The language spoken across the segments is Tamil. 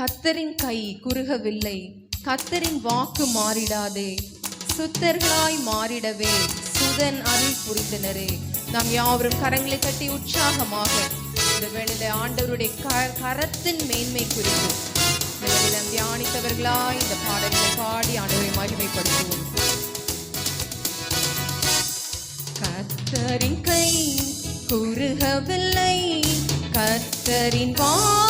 கத்தரின் கை குறுகவில்லை. கத்தரின் வாக்கு மாறிடாதே. சுத்தர்களாய் மாறிடவே. சுதன் அருள் புரிந்தனரே. நாம் யாவரும் கரங்களை கட்டி உற்சாகமாக இந்த வேளையில ஆண்டவருடைய க கரத்தின் மேன்மை குறித்து இந்த வேளையில தியானித்தவர்களாய் இந்த பாடல்களை பாடி ஆண்டவரை மகிமைப்படுத்துவோம். கத்தரின் கை குறுகவில்லை. கத்தரின் வா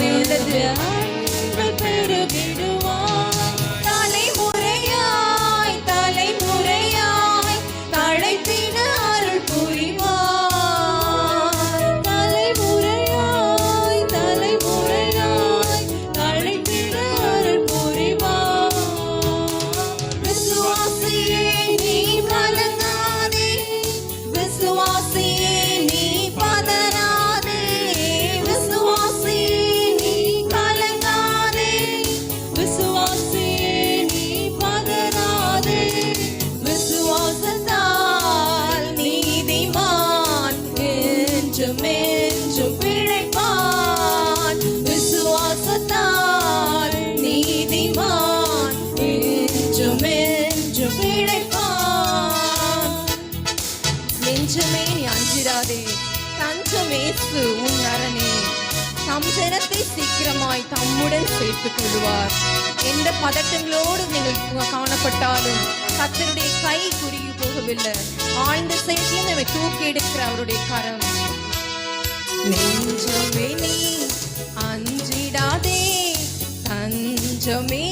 இயேசு உன் அரணே தம் ஜனத்தை சீக்கிரமாய் தம்முடன் சேர்த்துக் கொள்வார் எந்த பதட்டங்களோடு நீங்கள் காணப்பட்டாலும் கத்தருடைய கை குறுகி போகவில்லை. ஆழ்ந்த செயலில் நம்மை தூக்கி எடுக்கிற அவருடைய கரம். நெஞ்சமே நீ அஞ்சிடாதே தஞ்சமே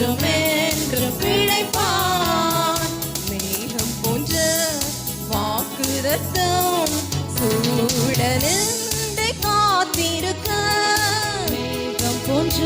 கொஞ்சமென்று பிழைப்பான். மேகம் போன்ற வாக்குரத்தம் சூழலின்றி காத்திருக்க. மேகம் போன்ற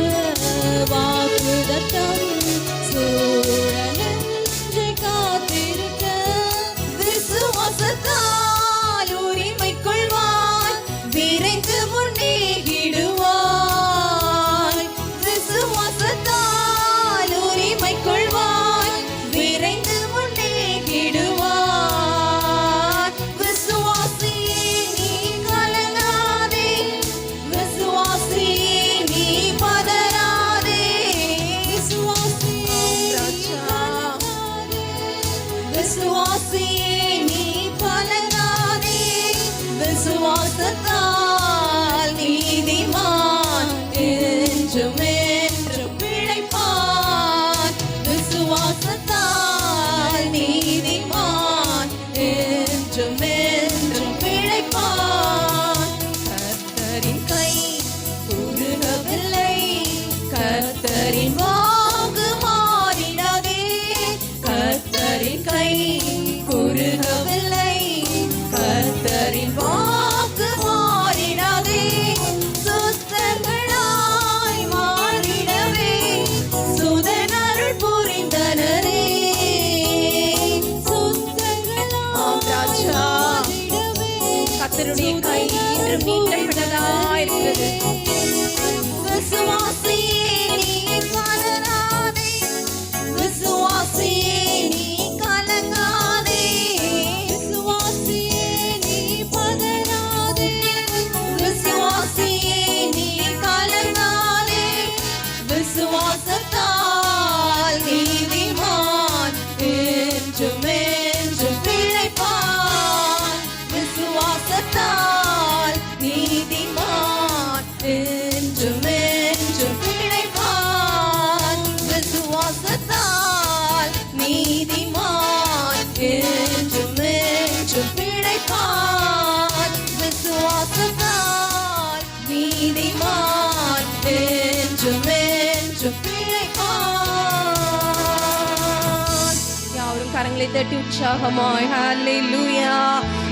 கரங்களை தட்டி உற்சாகமாய். ஹalleluya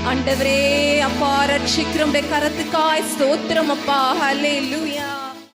ஆண்டவரே அப்பா ரட்சிக்கிறோம் கரத்துக்காய் ஸ்தோத்திரம் அப்பா. ஹalleluya